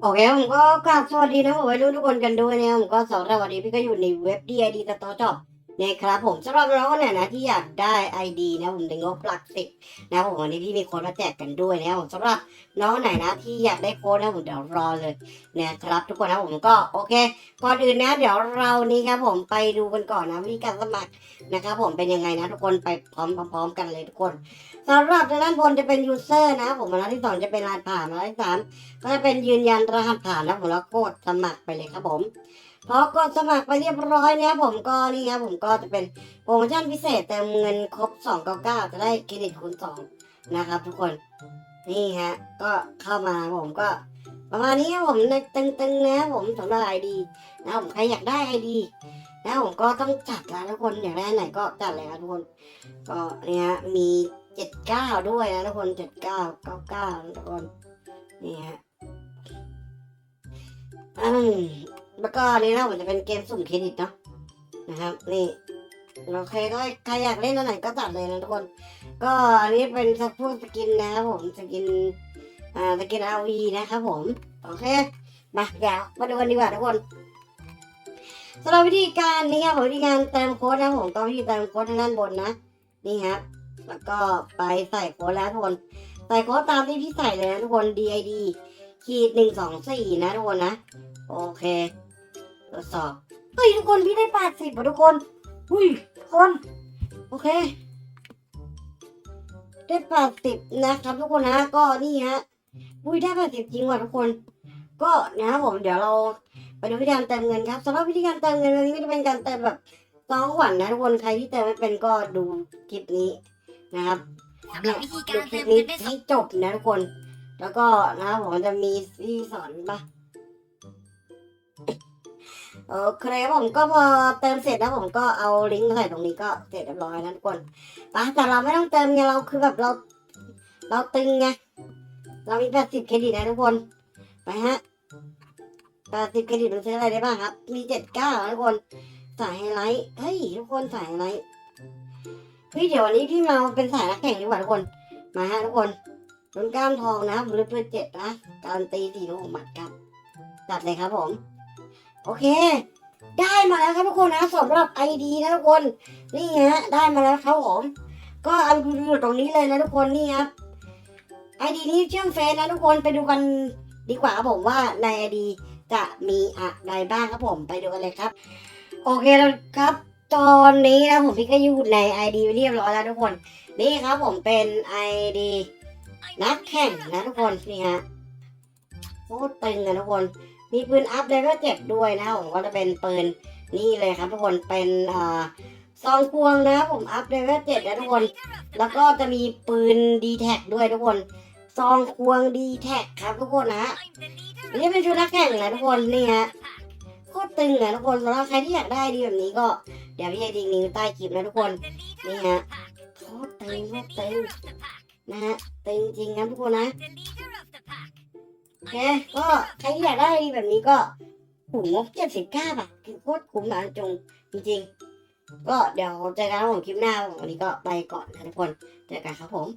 โอเคผมก็กราบสวัสดีนะผมวัยรุ่นทุกคนกันด้วยนะครับผมก็สำหรับวันนี้พี่ก็อยู่ในเว็บ DID Store Shop นะครับผมสำหรับน้องคนไหนนะที่อยากได้ ID นะผมในงบหลักสิบนะผมวันนี้พี่มีโค้ดมาแจกกันด้วยนะครับผมสำหรับน้องไหนนะที่อยากได้โค้ดนะผมเดี๋ยวรอเลยนะครับทุกคนนะผมก็โอเคก่อนอื่นนะ เดี๋ยวเรานี้ครับผมไปดูกันก่อนนะวิธีการสมัครนะครับผมเป็นยังไงนะ ทุกคนไปพร้อมๆกันเลยทุกคนสำหรับด้านบนจะเป็น user นะผมมาที่สองจะเป็นรหัสผ่านมาที่สามก็จะเป็นยืนยันรหัสผ่านแล้วผมแล้วกดสมัครไปเลยครับผม พอกดสมัครไปเรียบร้อยเนี่ยผมก็นี่ครับผมก็จะเป็นโปรโมชั่นพิเศษเติมเงินครบ 299 จะได้เครดิตคูณ2นะครับทุกคนนี่ฮะก็เข้ามาผมก็ประมาณนี้ครับผมตึงๆนะผมสำหรับไอดีนะผมใครอยากได้ไอดีนะผมก็ต้องจัดแล้วทุกคนอยากได้ไหนก็จัดเลยครับทุกคน ก็เนี่ยฮะมี79ด้วยนะทุกคน79 99นะทุกคนนี่ฮะอืม แล้วก็นี่นะผมจะเป็นเกมสุ่มเครดิตเนาะนะครับ นี่โอเคก็ใครอยากเล่นอันไหนก็จัดเลยนะทุกคน ก็อันนี้เป็นสักพวกสกินนะครับผมสกินอ่าสกินอาวีนะครับผม โอเคมาเดี๋ยวมาดูกันดีกว่าทุกคนสำหรับวิธีการนี่ครับผมวิธีการเติมโค้ดนะผมก็วิธีเติมโค้ดทางด้านบนนะนี่ครับแล้วก็ไปใส่โค้ดแล้วทุกคนใส่โค้ดตามที่พี่ใส่เลยนะทุกคน DID ขีดหนึ่งสองสี่นะทุกคนนะ โอเค รวจสอบเฮ้ยทุกคนพี่ได้แปดสิบทุกคนอุ้ยทุกคนโอเค ได้แปดสิบนะครับทุกคนนะก็นี่ฮะอุ้ยได้แปดสิบจริงว่ะทุกคน ก็นะครับผมเดี๋ยวเราไปดูวิธีการเติมเงินครับสำหรับวิธีการเติมเงินวันนี้ก็จะเป็นการเติมแบบซองขวัญนะทุกคนใครที่เติมไม่เป็นก็ดูคลิปนี้นะครับสำหรับวิธีดูการคลิเติปมนี้เงินได้สองให้จบนะทุกคน แล้วก็นะครับผมจะมีที่สอนปะ โอเคผมก็พอเติมเสร็จแล้วผมก็เอาลิงก์มาใส่ตรงนี้ก็เสร็จเรียบร้อยนะทุกคนปะแต่เราไม่ต้องเติมไงเราคือแบบเรา เราตึงไงเรามีแปดสิบเครดิตนะทุกคนไปฮะแปดสิบเครดิตมันซื้ออะไรได้บ้างครับ มีเจ็ดเก้าทุกคนสายไฮไลท์เฮ้ยทุกคนสายไฮไลท์เฮ้ยเดี๋ยววันนี้พี่มาเป็นสายนักแข่งดีกว่าทุกคนมาฮะทุกคนลุ้นก้ามทองนะบลูทูธเจ็ดนะการันตีสี่ลูกหมัดครับจัดเลยครับผม โอเค ได้มาแล้วครับทุกคนนะสำหรับไอดีนะทุกคนนี่ฮะได้มาแล้วครับผมก็เอาดูอยู่ตรงนี้เลยนะทุกคนนี่ครับไอดีนี้เชื่อมเฟซนะทุกคนไปดูกันดีกว่าครับผมว่าในไอดีจะมีอะไรบ้างครับผมไปดูกันเลยครับ โอเคแล้วครับ ตอนนี้นะผมพี่ก็อยู่ในไอดีเรียบร้อยแล้วทุกคน นี่ครับผมเป็นไอดีนักแข่งนะทุกคนนี่ฮะโคตรตึงนะทุกคน มีปืนอัพเลเวลเจ็ดด้วยนะผมก็จะเป็นปืนนี่เลยครับทุกคนเป็นอ่าซองควงนะผมอัพเลเวลเจ็ดนะทุกคน แล้วก็จะมีปืนดีแท็กด้วยทุกคนซองควงดีแท็กครับทุกคนนะนี่เป็นชุดนักแข่งนะทุกคนนี่ฮะโคตรตึงอะทุกคนสำหรับใครที่อยากได้ดีแบบนี้ก็เดี๋ยวพี่จะทิ้งลิงก์ใต้คลิปนะทุกคนนี่ฮะโคตรตึงโคตรตึงนะฮะตึงจริงครับทุกคนนะ นะก็ใครที่อยากได้แบบนี้ก็ถุงงบเจ็ดสิบเก้าบาทคือโคตรคุ้มนะจงจริงๆ ก็เดี๋ยวเจอกันครับผมคลิปหน้าวันนี้ก็ไปก่อนนะทุกคน เจอกันครับผม